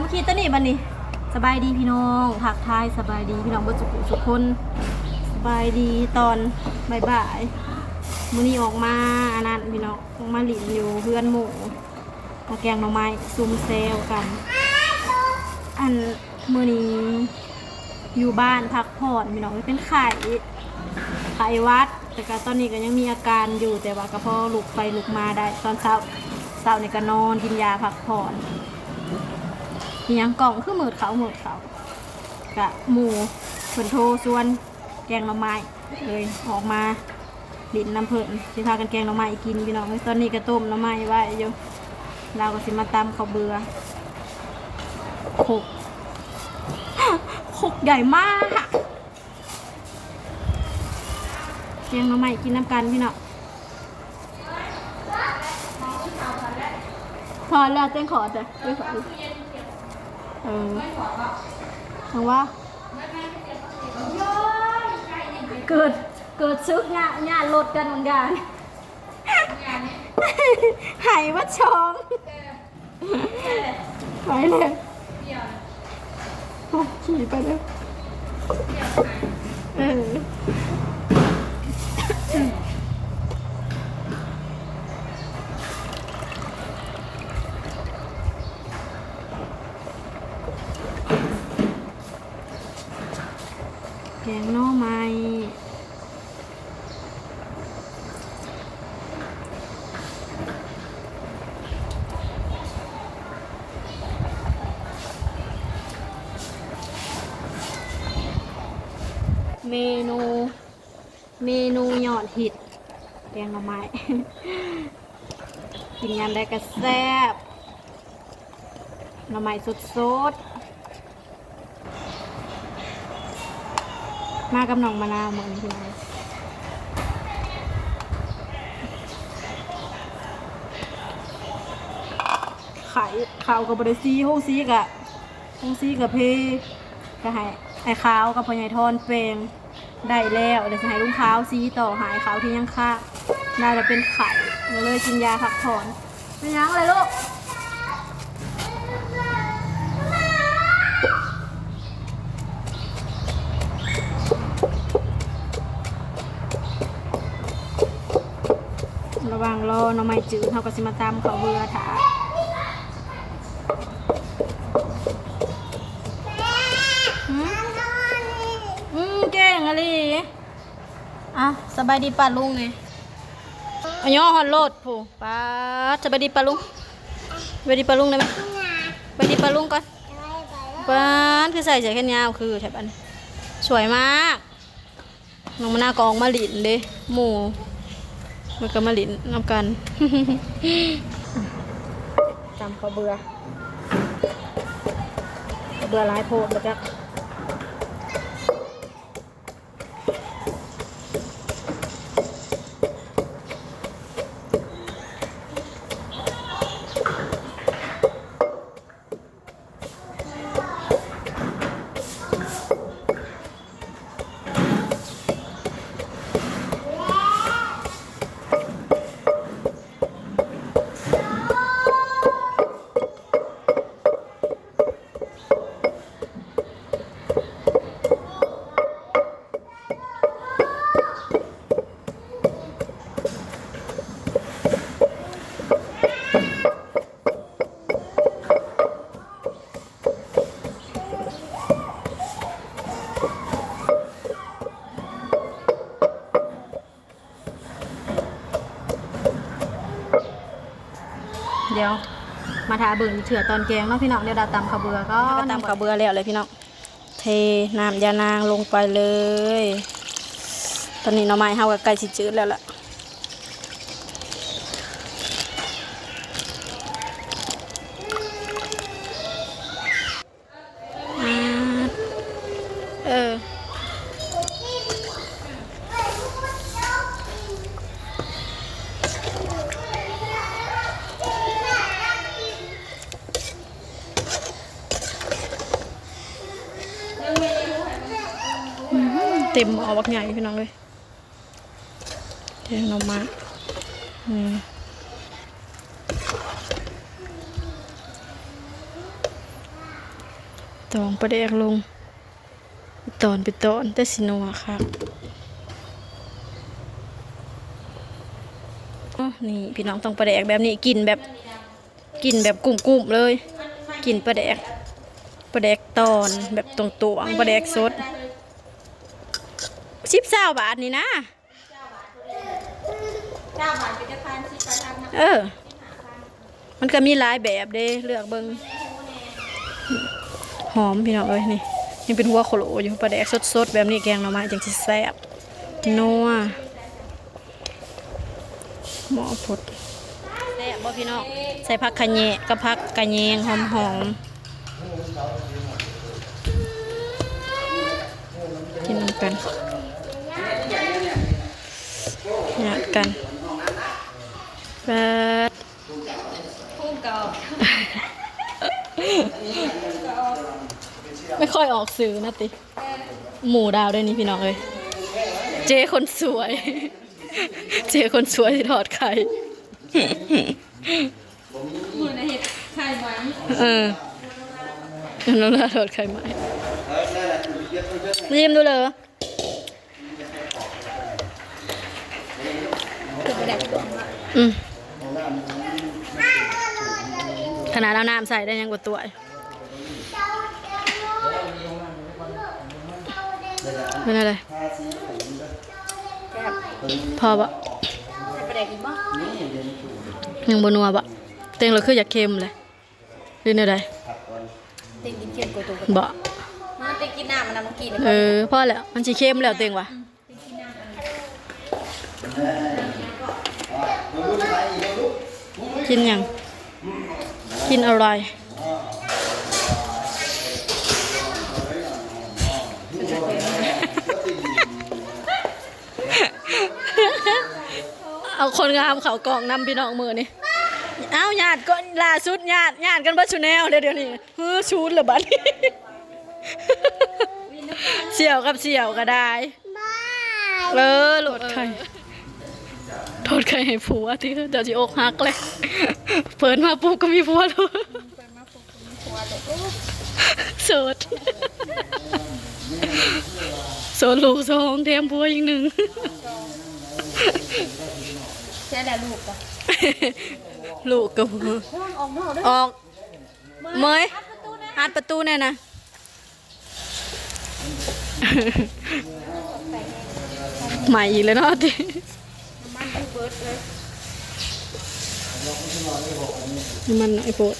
เมื่อกี้ตัวนี้บันนี้สบายดีพี่น้องทักทายสบายดีพี่น้องบ่สุขสุขคนสบายดีตอนบ่ายๆมื้อนี้ออกมาอันนั้นพี่น้องออกมาหลินอยู่เพื่อนหมู่มาแกงหน่อไม้ซุ่มเซลกัน อันมื้อนี้อยู่บ้านพักผ่อนพี่น้องเป็นไข่ไข้หวัด แต่ก็ตอนนี้ก็ยังมีอาการอยู่แต่ว่าก็พอลุกไปลุกมาได้ตอนเช้าเช้านี่ก็นอนกินยาพักผ่อน มีหยังกล่องคือหมืดเขาหมืดเขากะหมูเพิ่นโทรชวนแกงหน่อไม้เลยออกมาดินน้ำเพิ่นสิพากันแกงหน่อไม้กินพี่น้องตอนนี้ก็ต้มหน่อไม้ไว้อยู่เราก็สิมาตำข้าวเบือโคกโคกใหญ่มากแกงหน่อไม้กินน้ำกันพี่น้องพอแล้วเต้นขอจ้ะเต้นขอ เออทางว่า เกิด เกิดซึกงานงานลดกันเหมือนกันหายว่าช้องไปเลยโอ้ขี่ไปเลยเออ กงน่อไม้เมนู เมนูยอดฮิตแกงหน่อไม้ กินยำได้กระแซบหน่อไม้สดๆ มากับน้องมะนาวเหมือนพี่น้องไข่ข้าวกับบริซีห้องซีกะห้องซีกับเพก็ให้ไอ้ขาวกับพ่อใหญ่ทอนเปลงได้แล้วเดี๋ยวจะให้ลุงขาวซีต่อหายขาวที่ยังค่าน่าจะเป็นไข่เดี๋ยวเลยกินยาพักผ่อนไม่ยั้งเลยลูก ระหวังรอหน่อไม้จืดเขาก็สิมาตามเขาวเบื่อถาหืมอืมเก่งอะไรอะสบายดีป่ะลุงไงอันย่อฮอนโลดผู้ป้าดสบายดีป่ะลุงสบายดีป่ะลุงได้ไหมสบายดีป่ะลุงก่อนป้าดคือใส่เสื้อแขนยาวคือแถบอันสวยมากน้องมะนาวกองมาหลินเด้หมู มันก็มาลิ้นน้ำกันจำเขาเบื่อเขาเบื่อหลายโพดแล้วจ้ะ เดียว มาทาเบิ่งเถื่อตอนแกงเนาะพี่น้องเดี๋ยวดาตำขาวเบือก็ตำขาวเบือแล้วเลยพี่น้องเทน้ำยานางลงไปเลย ตอนนี้หน่อไม้เฮากับไก่สิจืดแล้วล่ะ ต็มเอาบักใหญ่พี่น้องเลยเทนมาอืมตองประแดกลง ตอนไปตอนแต่สินัวครับนี่พี่น้องต้องประแดกแบบนี้กินแบบกินแบบกลุ่มๆเลย กินประแดกประแดกตอนแบบตรงตวงๆประแดกสด ชิบเศร้าบาทนี่นะเก้าบาทเป็นจะพันสิบไปทำนะเออ มันก็มีหลายแบบเด้เลือกเบิงหอมพี่น้องเอ้ยนี่ยังเป็นหัวโขโลอยู่ปลาแดกสดๆแบบนี้แกงหน่อไม้จังสิแซ่บนัวหมอพดแซ่บบ่พี่น้องใส่ผักขะแยะกับผักกะแยงหอมๆกินนำกันหยาด กันแป๊ดพุ่งเก่าไม่ค่อยออกสื่อนะติ หมู่ดาวด้วยนี่พี่น้องเลย เจคนสวย เจคนสวยที่ทอดไข่มือในเห็ดไข่ไหมเออน้ำลาทอดไข่ไหมยิ้มดูเลย อประเด็นตัวอืมขนาดเอาน้ำใส่ได้ยังกว่าตัวเป็นอะไรพอปะประเด็นอีกบ้างยังบนัวปะเต็งเราคืออยากเค็มเลยหรืออะไรเต็งกินเค็มกว่าตัวบ่มันเต็งกินน้ำมันน้ำมันกินเออพอแล้วมันสิเค็มแล้วเต็งวะ กินยังกินอะไรเอาคนงามเขากองนำพี่น้องมือนี่เอาญาติก็ล่าสุดญาติญาติกันบัชแนวเดี๋ยวเดี๋ยวนี้เฮ้อชูนเหรือบัดนี้เสี่ยวกับเสี่ยวก็ได้ เออโหลดไข่ โทษใครให้ผัวที่เดี๋ยวจะอกหักเลยเปิดมาปุ๊บก็มีผัวเลยโสดโสดลูกสองแถมผัวอีกหนึ่งใช่แล้วลูกปะลูกกับออกนอกด้วยออกเมยอัดประตูแน่นะใหม่อีกแล้วเนาะ ที่มันดูเบิร์ดเลยมันไอโปรด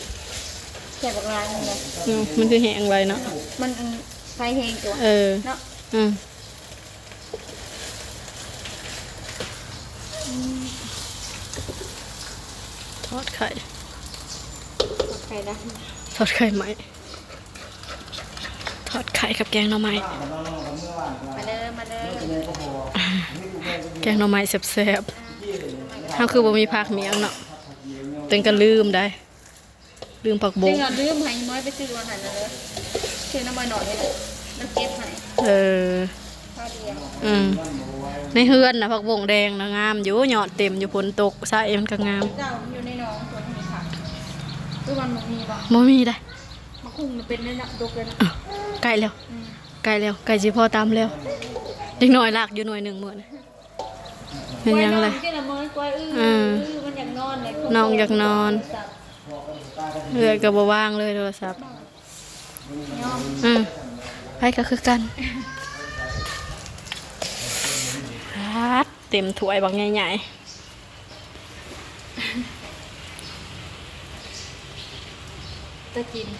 แค่บอกลายมันเลยเนาะมันคือแห้งไรเนาะมันไฟแหงตัวเออเนาะอืมทอดไข่ไข่ละทอดไข่ไหมทอดไข่กับแกงหน่อไม้มาเลยมาเลย แกงหน่อไม้แซ่บๆถ้าคือบ่มีผักเมียงเนาะเต็งก็ลืมได้ ลืมผักบเต็งงอะลืมให้ม้อยไปซื้อวันหันนะเลยซื้อน้ำมันหน่อยนี่แหละแล้วเก็บให้เออ ข้าวเดียวอืม ในเฮือนนะผักบงแดงนะงามอยู่ยอดเต็มอยู่ฝนตกสาเอ็มนก็งามเจ้าอยู่ในหนองตัวนี้ค่ะตัวมันมันมีปะบ่มีได้มะคุ้งมันเป็นในหนักดกเลยนะอ้าวใกล้แล้วใกล้แล้วใกล้สิพอตามแล้วเด็กน้อยลากอยู่หน่วยหนึ่งมื้อนะ เป็นยังไงที่ละเมินกล้วยอื้ออืมอื้อมันอยากนอนเลยน้องอยากนอนเอื้อยก็บ่ว่างเลยโทรศัพท์อืมไปก็คือกันฮัดเต็มถ้วยบักใหญ่จะกินๆ